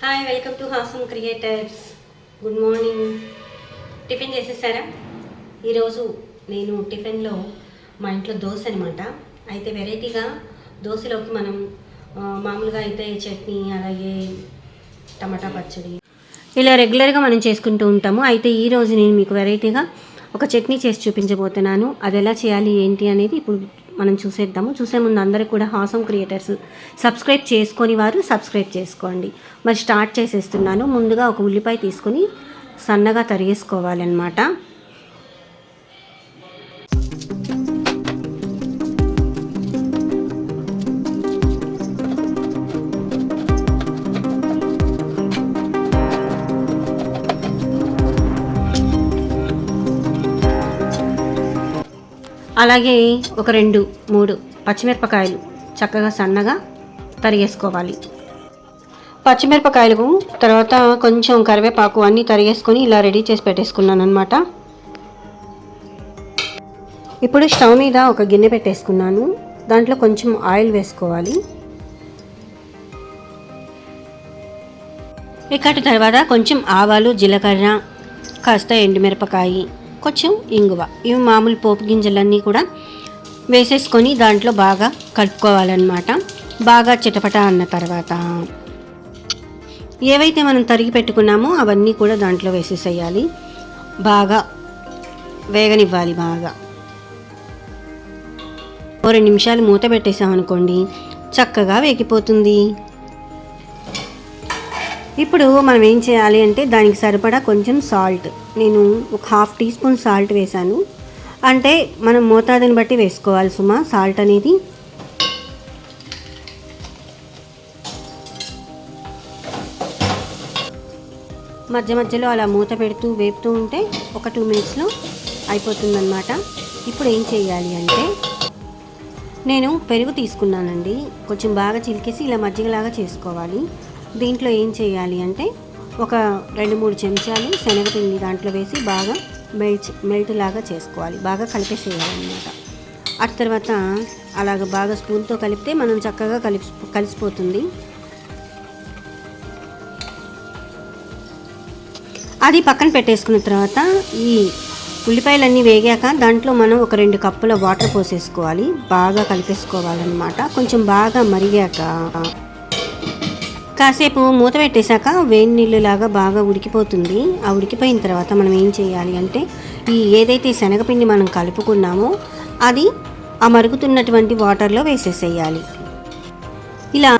Hi welcome to awesome creators good morning tiffin చేసేసారా? ఈరోజు నేను టిఫిన్లో మా ఇంట్లో దోశ అనమాట అయితే వెరైటీగా దోశలోకి మనం మామూలుగా అయితే చట్నీ అలాగే టమాటా పచ్చడి ఇలా రెగ్యులర్గా మనం చేసుకుంటూ ఉంటాము. అయితే ఈరోజు నేను మీకు వెరైటీగా ఒక చట్నీ చేసి చూపించబోతున్నాను. అది ఎలా చేయాలి ఏంటి అనేది ఇప్పుడు మనం చూసేద్దాము. చూసే ముందు అందరికీ కూడా హాసం క్రియేటర్స్ సబ్స్క్రైబ్ చేసుకొని వారు సబ్స్క్రైబ్ చేసుకోండి. మరి స్టార్ట్ చేసేస్తున్నాను. ముందుగా ఒక ఉల్లిపాయ తీసుకొని సన్నగా తరిగేసుకోవాలన్నమాట. అలాగే ఒక రెండు మూడు పచ్చిమిరపకాయలు చక్కగా సన్నగా తరిగేసుకోవాలి. పచ్చిమిరపకాయలకు తర్వాత కొంచెం కరివేపాకు అన్నీ తరిగేసుకొని ఇలా రెడీ చేసి పెట్టేసుకున్నాను అనమాట ఇప్పుడు స్టవ్ మీద ఒక గిన్నె పెట్టేసుకున్నాను. దాంట్లో కొంచెం ఆయిల్ వేసుకోవాలి. ఇక్కడి తర్వాత కొంచెం ఆవాలు జీలకర్ర కాస్త ఎండుమిరపకాయి కొంచెం ఇంగువ. ఇవి మామూలు పోపు గింజలన్నీ కూడా వేసేసుకొని దాంట్లో బాగా కలుపుకోవాలన్నమాట. బాగా చిటపట అన్న తర్వాత ఏవైతే మనం తరిగి పెట్టుకున్నామో అవన్నీ కూడా దాంట్లో వేసేసేయాలి. బాగా వేగనివ్వాలి బాగా. ఓ రెండు నిమిషాలు మూత పెట్టేసామనుకోండి చక్కగా వేగిపోతుంది. ఇప్పుడు మనం ఏం చేయాలి అంటే దానికి సరిపడా కొంచెం సాల్ట్ నేను ఒక హాఫ్ టీ స్పూన్ సాల్ట్ వేశాను. అంటే మనం మోతాదుని బట్టి వేసుకోవాలి సుమా సాల్ట్ అనేది. మధ్య మధ్యలో అలా మూత పెడుతూ వేపుతూ ఉంటే ఒక టూ మినిట్స్లో అయిపోతుందన్నమాట. ఇప్పుడు ఏం చేయాలి అంటే నేను పెరుగు తీసుకున్నానండి. కొంచెం బాగా చిలికేసి ఇలా మజ్జిగలాగా చేసుకోవాలి. దీంట్లో ఏం చేయాలి అంటే ఒక రెండు మూడు చెంచాలు శనగపిండి దాంట్లో వేసి బాగా మెల్ట్ మెల్ట్ లాగా చేసుకోవాలి. బాగా కలిపేసేయాలన్నమాట అటు తర్వాత అలాగ బాగా స్పూన్తో కలిపితే మనం చక్కగా కలిసి కలిసిపోతుంది. అది పక్కన పెట్టేసుకున్న తర్వాత ఈ ఉల్లిపాయలన్నీ వేగాక దాంట్లో మనం ఒక రెండు కప్పుల వాటర్ పోసేసుకోవాలి. బాగా కలిపేసుకోవాలన్నమాట. కొంచెం బాగా మరిగాక కాసేపు మూత పెట్టేశాక వేడి నీళ్ళులాగా బాగా ఉడికిపోతుంది. ఆ ఉడికిపోయిన తర్వాత మనం ఏం చేయాలి అంటే ఈ ఏదైతే శనగపిండి మనం కలుపుకున్నామో అది ఆ మరుగుతున్నటువంటి వాటర్లో వేసేసేయాలి. ఇలా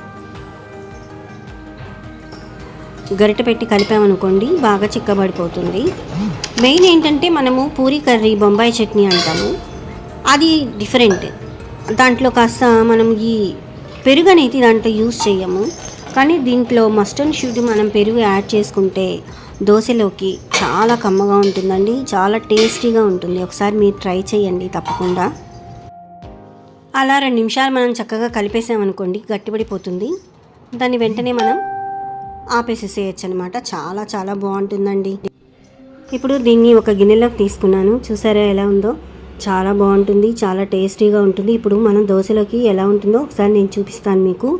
గరిట పెట్టి కలిపామనుకోండి బాగా చిక్కబడిపోతుంది. మెయిన్ ఏంటంటే మనము పూరి కర్రీ బొంబాయి చట్నీ అంటాము. అది డిఫరెంట్. దాంట్లో కాస్త మనం ఈ పెరుగు అనేది దాంట్లో యూస్ చేయము. కానీ దీంట్లో మస్ట్ షూట్ మనం పెరుగు యాడ్ చేసుకుంటే దోశలోకి చాలా కమ్మగా ఉంటుందండి చాలా టేస్టీగా ఉంటుంది. ఒకసారి మీరు ట్రై చేయండి తప్పకుండా. అలా రెండు నిమిషాలు మనం చక్కగా కలిపేసామనుకోండి గట్టిపడిపోతుంది. దాన్ని వెంటనే మనం ఆపేసేసేయచ్చు అనమాట చాలా చాలా బాగుంటుందండి. ఇప్పుడు దీన్ని ఒక గిన్నెలోకి తీసుకున్నాను. చూసారా ఎలా ఉందో? చాలా బాగుంటుంది చాలా టేస్టీగా ఉంటుంది. ఇప్పుడు మనం దోశలోకి ఎలా ఉంటుందో ఒకసారి నేను చూపిస్తాను మీకు.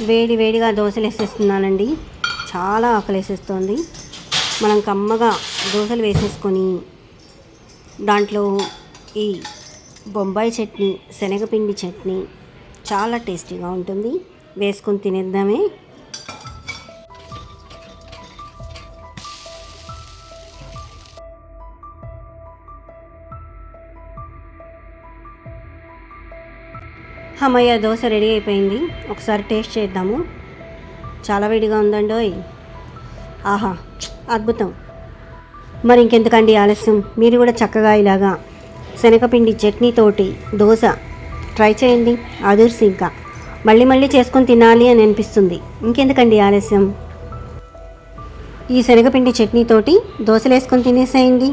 వేడి వేడిగా దోశలు వేసేస్తున్నానండి. చాలా ఆకలేసేస్తోంది. మనం కమ్మగా దోశలు వేసేసుకొని దాంట్లో ఈ బొంబాయి చట్నీ శనగపిండి చట్నీ చాలా టేస్టీగా ఉంటుంది. వేసుకొని తినేద్దామే. హమయ్య దోశ రెడీ అయిపోయింది. ఒకసారి టేస్ట్ చేద్దాము. చాలా వేడిగా ఉందండోయ్. ఆహా అద్భుతం. మరి ఇంకెందుకండి ఆలస్యం? మీరు కూడా చక్కగా ఇలాగా శనగపిండి చట్నీతోటి దోశ ట్రై చేయండి. అదుర్సి ఇంకా. మళ్ళీ మళ్ళీ చేసుకొని తినాలి అని అనిపిస్తుంది. ఇంకెందుకండి ఆలస్యం? ఈ శనగపిండి చట్నీతోటి దోశలు వేసుకొని తినేసేయండి.